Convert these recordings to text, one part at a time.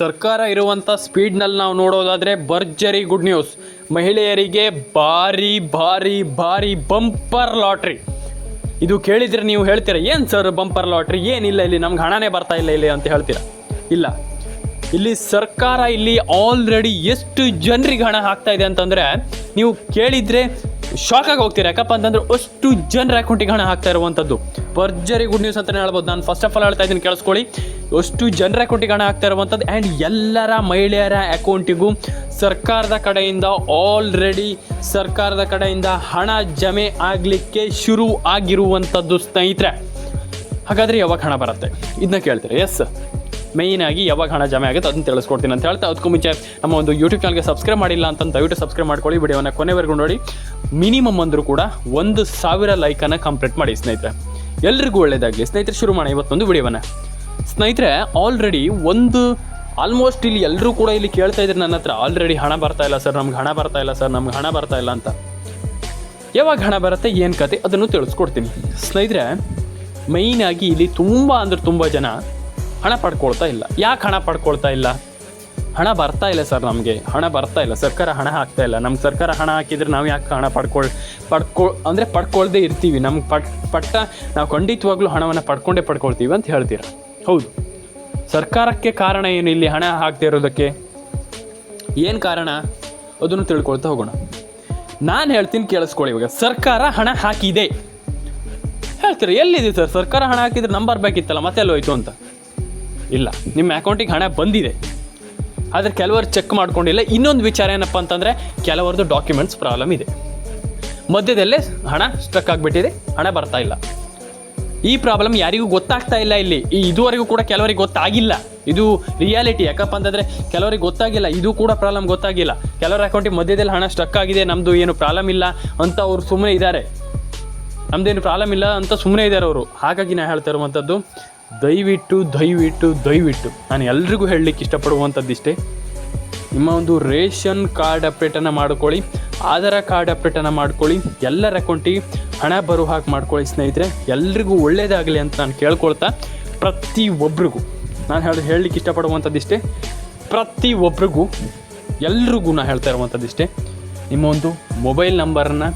ಸರ್ಕಾರ ಇರುವಂಥ ಸ್ಪೀಡ್ನಲ್ಲಿ ನಾವು ನೋಡೋದಾದರೆ ಭರ್ಜರಿ ಗುಡ್ ನ್ಯೂಸ್. ಮಹಿಳೆಯರಿಗೆ ಭಾರಿ ಭಾರಿ ಭಾರಿ ಬಂಪರ್ ಲಾಟ್ರಿ. ಇದು ಕೇಳಿದರೆ ನೀವು ಹೇಳ್ತೀರಾ, ಏನು ಸರ್ ಬಂಪರ್ ಲಾಟ್ರಿ? ಏನಿಲ್ಲ, ಇಲ್ಲಿ ನಮ್ಗೆ ಹಣನೇ ಬರ್ತಾ ಇಲ್ಲ, ಇಲ್ಲಿ ಅಂತ ಹೇಳ್ತೀರಾ? ಇಲ್ಲ. ಇಲ್ಲಿ ಸರ್ಕಾರ ಇಲ್ಲಿ ಆಲ್ರೆಡಿ ಎಷ್ಟು ಜನರಿಗೆ ಹಣ ಹಾಕ್ತಾ ಇದೆ ಅಂತಂದರೆ, ನೀವು ಕೇಳಿದರೆ ಶಾಕಾಗಿ ಹೋಗ್ತೀರಾ. ಯಾಕಪ್ಪ ಅಂತಂದ್ರೆ ಅಷ್ಟು ಜನರ ಅಕೌಂಟಿಗೆ ಹಣ ಹಾಕ್ತಾ ಇರುವಂಥದ್ದು ಭರ್ಜರಿ ಗುಡ್ ನ್ಯೂಸ್ ಅಂತಲೇ ಹೇಳ್ಬೋದು. ನಾನು ಫಸ್ಟ್ ಆಫ್ ಆಲ್ ಹೇಳ್ತಾ ಇದ್ದೀನಿ, ಕೇಳಿಸ್ಕೊಳ್ಳಿ. ಅಷ್ಟು ಜನರ ಅಕೌಂಟಿಗೆ ಹಣ ಹಾಕ್ತಾ ಇರುವಂಥದ್ದು. ಆ್ಯಂಡ್ ಎಲ್ಲರ ಮಹಿಳೆಯರ ಅಕೌಂಟಿಗೂ ಸರ್ಕಾರದ ಕಡೆಯಿಂದ ಆಲ್ರೆಡಿ ಸರ್ಕಾರದ ಕಡೆಯಿಂದ ಹಣ ಜಮೆ ಆಗಲಿಕ್ಕೆ ಶುರು ಆಗಿರುವಂಥದ್ದು ಸ್ನೇಹಿತರೆ. ಹಾಗಾದರೆ ಯಾವಾಗ ಹಣ ಬರುತ್ತೆ? ಇದನ್ನ ಕೇಳ್ತಾರೆ? ಎಸ್ ಮೇಯ್ನ್ ಆಗಿ ಯಾವಾಗ ಹಣ ಜಮೆ ಆಗುತ್ತೆ ಅದನ್ನ ತಿಳಿಸ್ಕೊಡ್ತೀನಿ ಅಂತ ಹೇಳ್ತಾ ಅದಕ್ಕೂ ಮುಂಚೆ ನಮ್ಮ ಒಂದು ಯೂಟ್ಯೂಬ್ ಚಾನಲ್ಗೆ ಸಬ್ಸ್ಕ್ರೈಬ್ ಮಾಡಿಲ್ಲ ಅಂತ ದಯವಿಟ್ಟು ಸಬ್ಸ್ಕ್ರೈಬ್ ಮಾಡ್ಕೊಳ್ಳಿ. ವಿಡಿಯೋನ ಕೊನೆವರೆಗೂ ನೋಡಿ. ಮಿನಿಮಮ್ ಅಂದರೂ ಕೂಡ ಒಂದು ಸಾವಿರ ಲೈಕನ್ನು ಕಂಪ್ಲೀಟ್ ಮಾಡಿ ಸ್ನೇಹಿತರೆ. ಎಲ್ರಿಗೂ ಒಳ್ಳೆಯದಾಗಲಿ ಸ್ನೇಹಿತರೆ, ಶುರು ಮಾಡೋಣ ಇವತ್ತೊಂದು ವಿಡಿಯೋವನ್ನು. ಸ್ನೇಹಿತರೆ ಆಲ್ರೆಡಿ ಒಂದು ಆಲ್ಮೋಸ್ಟ್ ಇಲ್ಲಿ ಎಲ್ಲರೂ ಕೂಡ ಇಲ್ಲಿ ಕೇಳ್ತಾ ಇದ್ದಾರೆ ನನ್ನ ಹತ್ರ. ಆಲ್ರೆಡಿ ಹಣ ಬರ್ತಾ ಇಲ್ಲ ಸರ್, ನಮ್ಗೆ ಹಣ ಬರ್ತಾ ಇಲ್ಲ ಸರ್, ನಮ್ಗೆ ಹಣ ಬರ್ತಾ ಇಲ್ಲ ಅಂತ. ಯಾವಾಗ ಹಣ ಬರುತ್ತೆ, ಏನು ಕತೆ, ಅದನ್ನು ತಿಳಿಸ್ಕೊಡ್ತೀನಿ. ಸ್ನೇಹಿತರೆ ಮೈನಾಗಿ ಇಲ್ಲಿ ತುಂಬ ಅಂದ್ರೆ ತುಂಬ ಜನ ಹಣ ಪಡ್ಕೊಳ್ತಾ ಇಲ್ಲ. ಯಾಕೆ ಹಣ ಪಡ್ಕೊಳ್ತಾ ಇಲ್ಲ? ಹಣ ಬರ್ತಾ ಇಲ್ಲ ಸರ್ ನಮಗೆ. ಹಣ ಬರ್ತಾ ಇಲ್ಲ. ಸರ್ಕಾರ ಹಣ ಹಾಕ್ತಾ ಇಲ್ಲ. ನಮ್ಗೆ ಸರ್ಕಾರ ಹಣ ಹಾಕಿದ್ರೆ ನಾವು ಯಾಕೆ ಹಣ ಪಡ್ಕೊಳ್, ಪಡ್ಕೊ, ಅಂದರೆ ಪಡ್ಕೊಳ್ದೇ ಇರ್ತೀವಿ. ನಮ್ಗೆ ಪಟ್, ಪಟ್ಟ ನಾವು ಖಂಡಿತವಾಗ್ಲೂ ಹಣವನ್ನು ಪಡ್ಕೊಂಡೇ ಪಡ್ಕೊಳ್ತೀವಿ ಅಂತ ಹೇಳ್ತೀರ? ಹೌದು. ಸರ್ಕಾರಕ್ಕೆ ಕಾರಣ ಏನು? ಇಲ್ಲಿ ಹಣ ಹಾಕದೇ ಇರೋದಕ್ಕೆ ಏನು ಕಾರಣ? ಅದನ್ನು ತಿಳ್ಕೊಳ್ತಾ ಹೋಗೋಣ. ನಾನು ಹೇಳ್ತೀನಿ ಕೇಳಿಸ್ಕೊಳ್ಳಿ ಇವಾಗ. ಸರ್ಕಾರ ಹಣ ಹಾಕಿದೆ. ಹೇಳ್ತೀರಾ? ಎಲ್ಲಿದೆ ಸರ್? ಸರ್ಕಾರ ಹಣ ಹಾಕಿದ್ರೆ ನಂಬರ್ ಬೇಕಿತ್ತಲ್ಲ, ಮತ್ತೆ ಎಲ್ಲ ಹೋಯ್ತು ಅಂತ? ಇಲ್ಲ. ನಿಮ್ಮ ಅಕೌಂಟಿಗೆ ಹಣ ಬಂದಿದೆ. ಆದರೆ ಕೆಲವರು ಚೆಕ್ ಮಾಡ್ಕೊಂಡಿಲ್ಲ. ಇನ್ನೊಂದು ವಿಚಾರ ಏನಪ್ಪ ಅಂತಂದರೆ, ಕೆಲವರದ್ದು ಡಾಕ್ಯುಮೆಂಟ್ಸ್ ಪ್ರಾಬ್ಲಮ್ ಇದೆ. ಮಧ್ಯದಲ್ಲೇ ಹಣ ಸ್ಟ್ರಕ್ ಆಗಿಬಿಟ್ಟಿದೆ. ಹಣ ಬರ್ತಾ ಇಲ್ಲ. ಈ ಪ್ರಾಬ್ಲಮ್ ಯಾರಿಗೂ ಗೊತ್ತಾಗ್ತಾ ಇಲ್ಲ ಇಲ್ಲಿ. ಇದುವರೆಗೂ ಕೂಡ ಕೆಲವರಿಗೆ ಗೊತ್ತಾಗಿಲ್ಲ. ಇದು ರಿಯಾಲಿಟಿ ಯಾಕಪ್ಪ ಅಂತಂದರೆ ಕೆಲವರಿಗೆ ಗೊತ್ತಾಗಿಲ್ಲ. ಇದು ಕೂಡ ಪ್ರಾಬ್ಲಮ್ ಗೊತ್ತಾಗಿಲ್ಲ. ಕೆಲವರ ಅಕೌಂಟಿಗೆ ಮಧ್ಯದಲ್ಲಿ ಹಣ ಸ್ಟಕ್ ಆಗಿದೆ ನಮ್ಮದು ಏನು ಪ್ರಾಬ್ಲಮ್ ಇಲ್ಲ ಅಂತ ಅವರು ಸುಮ್ಮನೆ ಇದ್ದಾರೆ ನಮ್ಮದೇನು ಪ್ರಾಬ್ಲಮ್ ಇಲ್ಲ ಅಂತ ಸುಮ್ಮನೆ ಇದ್ದಾರೆ ಅವರು. ಹಾಗಾಗಿ ನಾನು ಹೇಳ್ತಾ ಇರುವಂಥದ್ದು ದಯವಿಟ್ಟು ದಯವಿಟ್ಟು ದಯವಿಟ್ಟು ನಾನು ಎಲ್ರಿಗೂ ಹೇಳಲಿಕ್ಕೆ ಇಷ್ಟಪಡುವಂಥದ್ದು ಇಷ್ಟೇ. ನಿಮ್ಮ ಒಂದು ರೇಷನ್ ಕಾರ್ಡ್ ಅಪ್ಡೇಟನ್ನು ಮಾಡ್ಕೊಳ್ಳಿ, ಆಧಾರ್ ಕಾರ್ಡ್ ಅಪ್ಡೇಟನ್ನು ಮಾಡ್ಕೊಳ್ಳಿ. ಎಲ್ಲರ ಅಕೌಂಟಿಗೆ ಹಣ ಬರೋ ಹಾಗೆ ಮಾಡ್ಕೊಳ್ಳಿ ಸ್ನೇಹಿತರೆ, ಎಲ್ರಿಗೂ ಒಳ್ಳೇದಾಗಲಿ ಅಂತ ನಾನು ಕೇಳ್ಕೊಳ್ತಾ ಪ್ರತಿ ಒಬ್ರಿಗೂ ನಾನು ಹೇಳಿ, ಹೇಳಲಿಕ್ಕೆ ಇಷ್ಟಪಡುವಂಥದ್ದಿಷ್ಟೇ ಪ್ರತಿ ಒಬ್ರಿಗೂ ಎಲ್ರಿಗೂ ನಾನು ಹೇಳ್ತಾ ಇರುವಂಥದ್ದಿಷ್ಟೇ, ನಿಮ್ಮ ಒಂದು ಮೊಬೈಲ್ ನಂಬರನ್ನು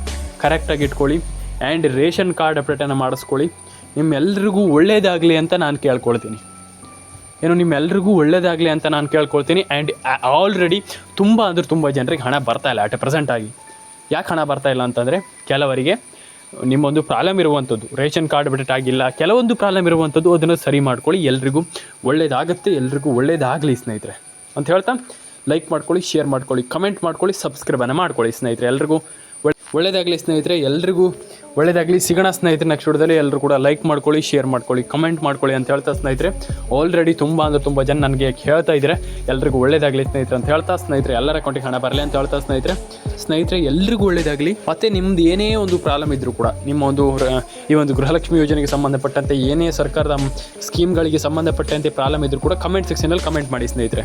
ಕರೆಕ್ಟಾಗಿ ಇಟ್ಕೊಳ್ಳಿ ಆ್ಯಂಡ್ ರೇಷನ್ ಕಾರ್ಡ್ ಅಪ್ಡೇಟನ್ನು ಮಾಡಿಸ್ಕೊಳ್ಳಿ. ನಿಮ್ಮೆಲ್ರಿಗೂ ಒಳ್ಳೇದಾಗಲಿ ಅಂತ ನಾನು ಕೇಳ್ಕೊಳ್ತೀನಿ. ಏನು, ನಿಮ್ಮೆಲ್ರಿಗೂ ಒಳ್ಳೇದಾಗಲಿ ಅಂತ ನಾನು ಕೇಳ್ಕೊಳ್ತೀನಿ ಆ್ಯಂಡ್ ಆಲ್ರೆಡಿ ತುಂಬ ಅಂದರೆ ತುಂಬ ಜನರಿಗೆ ಹಣ ಬರ್ತಾ ಇಲ್ಲ ಅಟ್ ಪ್ರೆಸೆಂಟಾಗಿ ಯಾಕೆ ಹಣ ಬರ್ತಾ ಇಲ್ಲ ಅಂತಂದರೆ, ಕೆಲವರಿಗೆ ನಿಮ್ಮೊಂದು ಪ್ರಾಬ್ಲಮ್ ಇರುವಂಥದ್ದು. ರೇಷನ್ ಕಾರ್ಡ್ ಅಪ್ಡೇಟ್ ಆಗಿಲ್ಲ. ಕೆಲವೊಂದು ಪ್ರಾಬ್ಲಮ್ ಇರುವಂಥದ್ದು ಅದನ್ನು ಸರಿ ಮಾಡ್ಕೊಳ್ಳಿ. ಎಲ್ರಿಗೂ ಒಳ್ಳೇದಾಗುತ್ತೆ. ಎಲ್ರಿಗೂ ಒಳ್ಳೇದಾಗಲಿ ಸ್ನೇಹಿತರೆ. ಅಂತ ಹೇಳ್ತಾ ಲೈಕ್ ಮಾಡ್ಕೊಳ್ಳಿ ಶೇರ್ ಮಾಡ್ಕೊಳ್ಳಿ ಕಮೆಂಟ್ ಮಾಡ್ಕೊಳ್ಳಿ ಸಬ್ಸ್ಕ್ರೈಬನ್ನು ಮಾಡ್ಕೊಳ್ಳಿ ಸ್ನೇಹಿತರೆ. ಎಲ್ರಿಗೂ ಒಳ್ಳೆ ಒಳ್ಳೇದಾಗಲಿ ಸ್ನೇಹಿತರೆ. ಎಲ್ರಿಗೂ ಒಳ್ಳೇದಾಗಲಿ. ಸಿಗೋಣ ಸ್ನೇಹಿತರೆ ನೆಕ್ಸ್ಟ್ ವಿಡಿಯೋದಲ್ಲಿ ಎಲ್ಲರೂ ಕೂಡ ಲೈಕ್ ಮಾಡ್ಕೊಳ್ಳಿ ಶೇರ್ ಮಾಡ್ಕೊಳ್ಳಿ ಕಮೆಂಟ್ ಮಾಡ್ಕೊಳ್ಳಿ ಅಂತ ಹೇಳ್ತಾ ಸ್ನೇಹಿತರೆ. ಆಲ್ರೆಡಿ ತುಂಬ ಅಂದರೆ ತುಂಬ ಜನ ನನಗೆ ಹೇಳ್ತಾ ಇದ್ದಾರೆ. ಎಲ್ರಿಗೂ ಒಳ್ಳೇದಾಗಲಿ ಸ್ನೇಹಿತರೆ ಅಂತ ಹೇಳ್ತಾ ಸ್ನೇಹಿತರೆ. ಎಲ್ಲರ ಅಕೌಂಟಿಗೆ ಹಣ ಬರಲಿ ಅಂತ ಹೇಳ್ತಾ ಸ್ನೇಹಿತರೆ. ಸ್ನೇಹಿತರೆ, ಎಲ್ರಿಗೂ ಒಳ್ಳೇದಾಗಲಿ. ಮತ್ತು ನಿಮ್ದು ಏನೇ ಒಂದು ಪ್ರಾಬ್ಲಮ್ ಇದ್ದರೂ ಕೂಡ, ನಿಮ್ಮ ಒಂದು ಈ ಒಂದು ಗೃಹಲಕ್ಷ್ಮಿ ಯೋಜನೆಗೆ ಸಂಬಂಧಪಟ್ಟಂತೆ, ಏನೇ ಸರ್ಕಾರದ ಸ್ಕೀಮ್ಗಳಿಗೆ ಸಂಬಂಧಪಟ್ಟಂತೆ ಪ್ರಾಬ್ಲಮ್ ಇದ್ದರೂ ಕೂಡ ಕಮೆಂಟ್ ಸೆಕ್ಷನಲ್ಲಿ ಕಮೆಂಟ್ ಮಾಡಿ ಸ್ನೇಹಿತರೆ.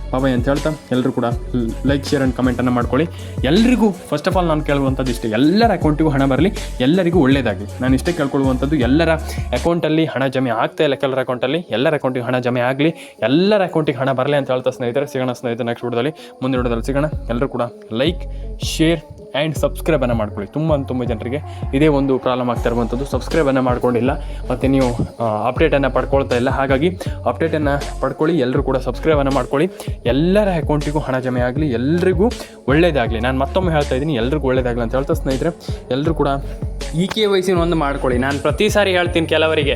ಬಾಬಾಯ್ ಅಂತ ಹೇಳ್ತಾ ಎಲ್ಲರೂ ಕೂಡ ಲೈಕ್ ಶೇರ್ ಆ್ಯಂಡ್ ಕಮೆಂಟನ್ನು ಮಾಡ್ಕೊಳ್ಳಿ. ಎಲ್ಲರಿಗೂ ಫಸ್ಟ್ ಆಫ್ ಆಲ್ ನಾನು ಕೇಳುವಂಥದ್ದು ಇಷ್ಟೇ. ಎಲ್ಲರ ಅಕೌಂಟಿಗೂ ಹಣ ಬರಲಿ. ಎಲ್ಲರಿಗೂ ಒಳ್ಳೆಯದಾಗಿ ನಾನು ಇಷ್ಟೇ ಕೇಳ್ಕೊಳ್ಳುವಂಥದ್ದು ಎಲ್ಲರ ಅಕೌಂಟಲ್ಲಿ ಹಣ ಜಮೆ ಆಗ್ತಾ ಇಲ್ಲ ಕೆಲವರ ಅಕೌಂಟಲ್ಲಿ ಎಲ್ಲರ ಅಕೌಂಟಿಗೆ ಹಣ ಜಮೆ ಆಗಲಿ. ಎಲ್ಲರ ಅಕೌಂಟಿಗೆ ಹಣ ಬರಲಿ ಅಂತ ಹೇಳ್ತಾ ಸ್ನೇಹಿತರೆ. ಸಿಗೋಣ ಸ್ನೇಹಿತರೆ ನೆಕ್ಸ್ಟ್ ವಿಡಿಯೋದಲ್ಲಿ. ಮುಂದಿನ ವಿಡಿಯೋದಲ್ಲಿ ಸಿಗೋಣ. ಎಲ್ಲರೂ ಕೂಡ ಲೈಕ್ ಶೇರ್ ಆ್ಯಂಡ್ ಸಬ್ಸ್ಕ್ರೈಬನ್ನು ಮಾಡ್ಕೊಳ್ಳಿ. ತುಂಬ ತುಂಬ ಜನರಿಗೆ ಇದೇ ಒಂದು ಪ್ರಾಬ್ಲಮ್ ಆಗ್ತಾ ಇರುವಂಥದ್ದು ಸಬ್ಸ್ಕ್ರೈಬನ್ನು ಮಾಡ್ಕೊಂಡಿಲ್ಲ, ಮತ್ತು ನೀವು ಅಪ್ಡೇಟನ್ನು ಪಡ್ಕೊಳ್ತಾ ಇಲ್ಲ. ಹಾಗಾಗಿ ಅಪ್ಡೇಟನ್ನು ಪಡ್ಕೊಳ್ಳಿ ಎಲ್ಲರೂ ಕೂಡ ಸಬ್ಸ್ಕ್ರೈಬನ್ನು ಮಾಡ್ಕೊಳ್ಳಿ. ಎಲ್ಲರ ಅಕೌಂಟಿಗೂ ಹಣ ಜಮೆ ಆಗಲಿ, ಎಲ್ರಿಗೂ ಒಳ್ಳೇದಾಗಲಿ. ನಾನು ಮತ್ತೊಮ್ಮೆ ಹೇಳ್ತಾ ಇದ್ದೀನಿ, ಎಲ್ರಿಗೂ ಒಳ್ಳೇದಾಗಲಿ ಅಂತ ಹೇಳ್ತಾ ಸ್ನೇಹಿತರೆ ಎಲ್ಲರೂ ಕೂಡ ಈ ಕೆ ವಯಸ್ಸಿನ ಒಂದು ಮಾಡ್ಕೊಳ್ಳಿ. ನಾನು ಪ್ರತಿ ಸಾರಿ ಹೇಳ್ತೀನಿ ಕೆಲವರಿಗೆ